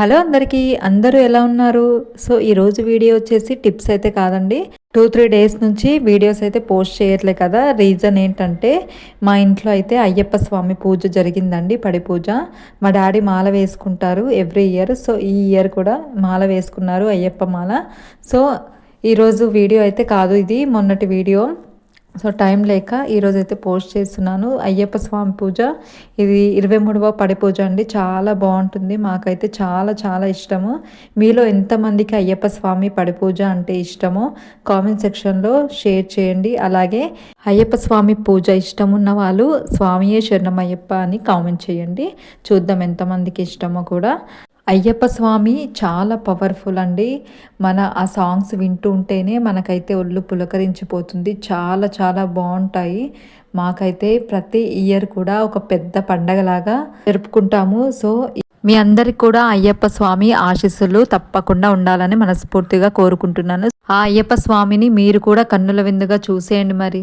Hello అందరికీ అందరూ ఎలా ఉన్నారు? సో ఈరోజు వీడియో వచ్చేసి టిప్స్ అయితే కాదండి. టూ త్రీ డేస్ నుంచి వీడియోస్ అయితే పోస్ట్ చేయట్లే కదా. రీజన్ ఏంటంటే మా ఇంట్లో అయితే అయ్యప్ప స్వామి పూజ జరిగిందండి పడి పూజ. మా డాడీ మాల వేసుకుంటారు ఎవ్రీ ఇయర్. సో ఈ ఇయర్ కూడా మాల వేసుకున్నారు అయ్యప్ప మాల. సో ఈరోజు వీడియో అయితే కాదు ఇది మొన్నటి వీడియో. సో టైం లేక ఈరోజైతే పోస్ట్ చేస్తున్నాను. అయ్యప్ప స్వామి పూజ. ఇది ఇరవై మూడవ పడి పూజ అండి. చాలా బాగుంటుంది. మాకైతే చాలా చాలా ఇష్టము. మీలో ఎంతమందికి అయ్యప్ప స్వామి పడి పూజ అంటే ఇష్టమో కామెంట్ సెక్షన్లో షేర్ చేయండి. అలాగే అయ్యప్ప స్వామి పూజ ఇష్టం ఉన్న వాళ్ళు స్వామియే శరణం అయ్యప్ప అని కామెంట్ చేయండి. చూద్దాం ఎంతమందికి ఇష్టమో కూడా. అయ్యప్ప స్వామి చాలా పవర్ఫుల్ అండి. మన ఆ సాంగ్స్ వింటూ ఉంటేనే మనకైతే ఒళ్ళు పులకరించిపోతుంది. చాలా చాలా బాగుంటాయి. మాకైతే ప్రతి ఇయర్ కూడా ఒక పెద్ద పండగలాగా జరుపుకుంటాము. సో మీ అందరికి కూడా అయ్యప్ప స్వామి ఆశీస్సులు తప్పకుండా ఉండాలని మనస్ఫూర్తిగా కోరుకుంటున్నాను. ఆ అయ్యప్ప స్వామిని మీరు కూడా కన్నుల విందుగా చూసేయండి మరి.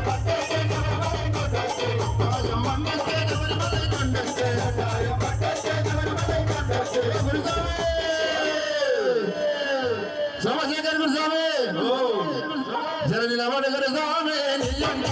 சாமி ஜனனி நமடுகிற சாமி நீயும்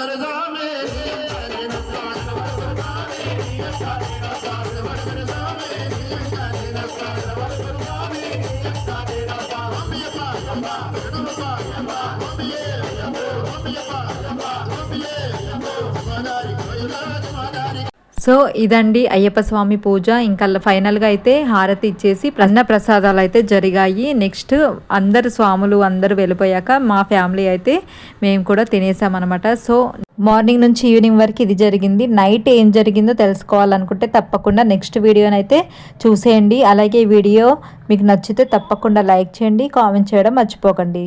தானே సో ఇదండి అయ్యప్ప స్వామి పూజ. ఇంకా ఫైనల్గా అయితే హారతి ఇచ్చేసి ప్రన్న ప్రసాదాలు అయితే జరిగాయి. నెక్స్ట్ అందరు స్వాములు అందరూ వెళ్ళిపోయాక మా ఫ్యామిలీ అయితే మేము కూడా తినేసామన్నమాట. సో మార్నింగ్ నుంచి ఈవినింగ్ వరకు ఇది జరిగింది. నైట్ ఏం జరిగిందో తెలుసుకోవాలనుకుంటే తప్పకుండా నెక్స్ట్ వీడియోనైతే చూసేయండి. అలాగే ఈ వీడియో మీకు నచ్చితే తప్పకుండా లైక్ చేయండి కామెంట్ చేయడం మర్చిపోకండి.